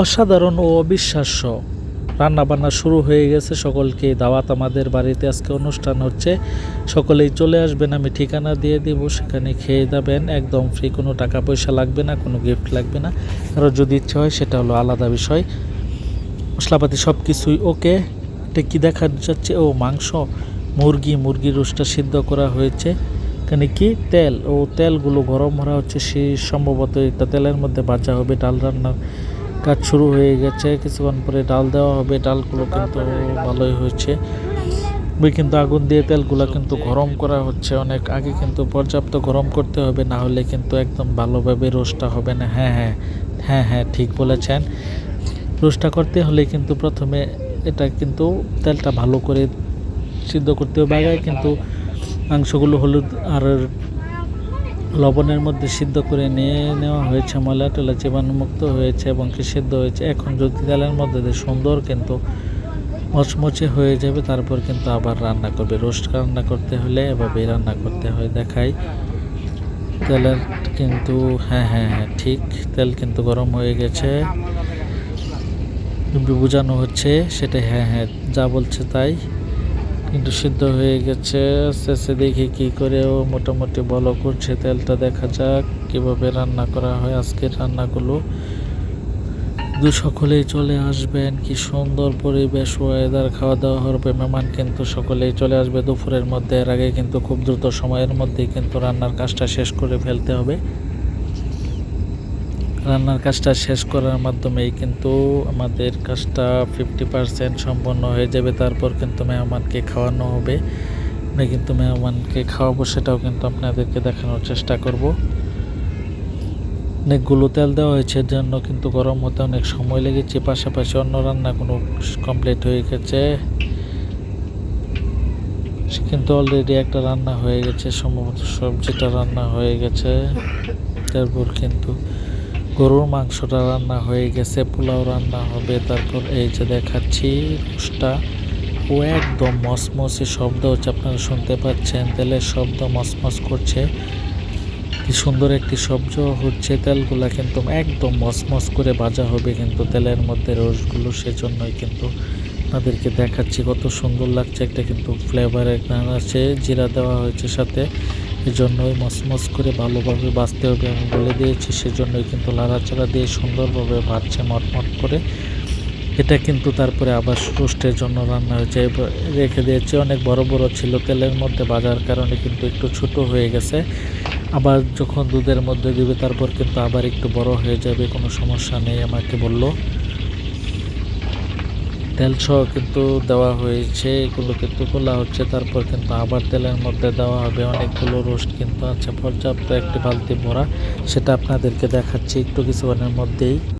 অসাধারণ ও অবিশ্বাস্য। রান্নাবান্না শুরু হয়ে গেছে সকলকে। দাওয়াত আমাদের বাড়িতে আজকে অনুষ্ঠান হচ্ছে। সকলেই চলে আসবেন, আমি ঠিকানা দিয়ে দিব, সেখানে খেয়ে যাবেন। একদম ফ্রি কোনো টাকা পয়সা লাগবে না, কোনো গিফট লাগবে না। আরও যদি ইচ্ছে হয়, সেটা হলো আলাদা বিষয়। মশলাপাতি সব কিছুই ওকে। এটা কী দেখা যাচ্ছে? ও মাংস। মুরগি মুরগির রোস্টটা সিদ্ধ করা হয়েছে। এখানে কি? তেল। ও তেলগুলো গরম ভরা হচ্ছে, সে সম্ভবত একটা তেলের মধ্যে ভাজা হবে, ডাল রান্নার কাজ শুরু হয়ে গেছে। কিছুক্ষণ পরে ডাল দেওয়া হবে। ডালগুলো কিন্তু ভালোই হয়েছে। কিন্তু আগুন দিয়ে তেলগুলো কিন্তু গরম করা হচ্ছে অনেক। আগে কিন্তু পর্যাপ্ত গরম করতে হবে, না হলে কিন্তু একদম ভালোভাবে রোস্টটা হবে না। হ্যাঁ হ্যাঁ হ্যাঁ হ্যাঁ ঠিক বলেছেন। রোস্টটা করতে হলে কিন্তু প্রথমে এটা কিন্তু তেলটা ভালো করে সিদ্ধ করতে হবে। আগে কিন্তু মাংসগুলো হলুদ আর লবণের মধ্যে সিদ্ধ করে নিয়ে নেওয়া হয়েছে ময়লা টলা জীবাণুমুক্ত হয়েছে এবং কি সিদ্ধ হয়েছে, এখন যদি তেলের মধ্যে দিয়ে সুন্দর কিন্তু মচমচে হয়ে যাবে, তারপর কিন্তু আবার রান্না করবে। রোস্ট রান্না করতে হলে এভাবেই রান্না করতে হয়, দেখাই। তেলের কিন্তু হ্যাঁ হ্যাঁ হ্যাঁ ঠিক, তেল কিন্তু গরম হয়ে গেছে। বোঝানো হচ্ছে সেটা হ্যাঁ হ্যাঁ যা বলছে তাই। কিন্তু সিদ্ধ হয়ে গেছে। আস্তে দেখি কি করে ও মোটামুটি বলো করছে। তেলটা দেখা যাক কীভাবে রান্না করা হয় আজকের রান্নাগুলো। দু সকলেই চলে আসবেন। কি সুন্দর পরিবেশ। ওয়েদার খাওয়া দাওয়া হবে। মেহমান কিন্তু সকলেই চলে আসবে দুপুরের মধ্যে। এর আগে কিন্তু খুব দ্রুত সময়ের মধ্যেই কিন্তু রান্নার কাজটা শেষ করে ফেলতে হবে। রান্নার কাজটা শেষ করার মাধ্যমেই কিন্তু আমাদের কাজটা ফিফটি পার্সেন্ট সম্পন্ন হয়ে যাবে। তারপর কিন্তু মেহমানকে খাওয়ানো হবে। আমি কিন্তু মেহমানকে খাওয়াবো, সেটাও কিন্তু আপনাদেরকে দেখানোর চেষ্টা করব। অনেকগুলো তেল দেওয়া হয়েছে জন্য কিন্তু গরম হতে অনেক সময় লেগেছে। পাশাপাশি অন্য রান্না কোনো কমপ্লিট হয়ে গেছে। কিন্তু অলরেডি একটা রান্না হয়ে গেছে, সম্ভবত সবজিটা রান্না হয়ে গেছে। তারপর কিন্তু গরুর মাংসটা রান্না হয়ে গেছে, পোলাও রান্না হবে। তারপর এই যে দেখাচ্ছি রোস্টটা ও একদম মসমসে শব্দ হচ্ছে, আপনারা শুনতে পাচ্ছেন। তেলের শব্দ মসমস করছে। কি সুন্দর একটি শব্দ হচ্ছে, তেলগুলা কিন্তু একদম মসমস করে ভাজা হবে কিন্তু তেলের মধ্যে রোস্টগুলো সেজন্যই কিন্তু আপনাদেরকে দেখাচ্ছি। কত সুন্দর লাগছে, একটা কিন্তু ফ্লেভারের গান আছে, জিরা দেওয়া হয়েছে সাথে। এজন্যই মসমস করে ভালোভাবে বাঁচতে হবে আমি বলে দিয়েছি, সেজন্যই কিন্তু লাড়াচাড়া দিয়ে সুন্দরভাবে ভাজছে মটমট করে। এটা কিন্তু তারপরে আবার রোস্টের জন্য রান্না হয়েছে। রেখে দিয়েছে, অনেক বড় বড় ছিল তেলের মধ্যে, বাজার কারণে কিন্তু একটু ছোট হয়ে গেছে। আবার যখন দুধের মধ্যে দিবে, তারপর কিন্তু আবার একটু বড় হয়ে যাবে, কোনো সমস্যা নেই, আমাকে বলল। তেল সহ কিন্তু দেওয়া হয়েছে, এগুলো কিন্তু খোলা হচ্ছে। তারপর কিন্তু আবার তেলের মধ্যে দেওয়া হবে অনেকগুলো রোস্ট কিন্তু আছে। পর্যাপ্ত একটি বালতি ভরা সেটা আপনাদেরকে দেখাচ্ছি একটু কিছুক্ষণের মধ্যেই।